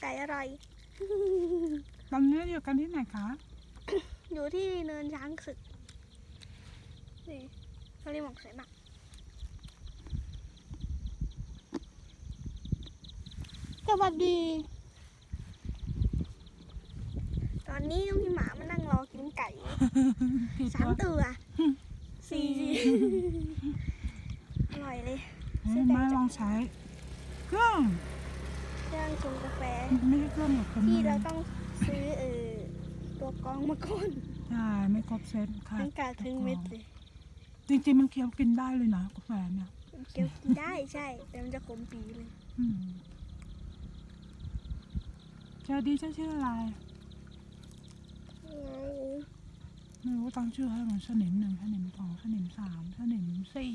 ไก่อร่อย ตอนนี้อยู่กันที่ไหนคะ อยู่ที่เนินช้างศึก นี่ทะเลหมอกสวยมากสวัสดี ตอนนี้พี่หมามานั่งรอกินไก่อยู่กี่สามตัวตัว สี่อร่อยเลยเฮ้ยมาลองใช้เครื่องเครื่องชงกาแฟ ไม่ใช่เครื่องแบบคนที่เราต้องซื้อเออตัวกรองมาก่อนใช่ไม่ครบเซตค่ะทั้งกากทั้งเม็ดเลยจริงๆมันเคี้ยวกินได้เลยนะกาแฟเนี่ยเกี่ยวกินได้ใช่ แต่มันจะขมปีเลยอืมเจอดีเจ้าชื่ออะไรไม่รู้ตั้งชื่อให้มันสนิมหนึ่งสนิมสองสนิมสามสนิมสี่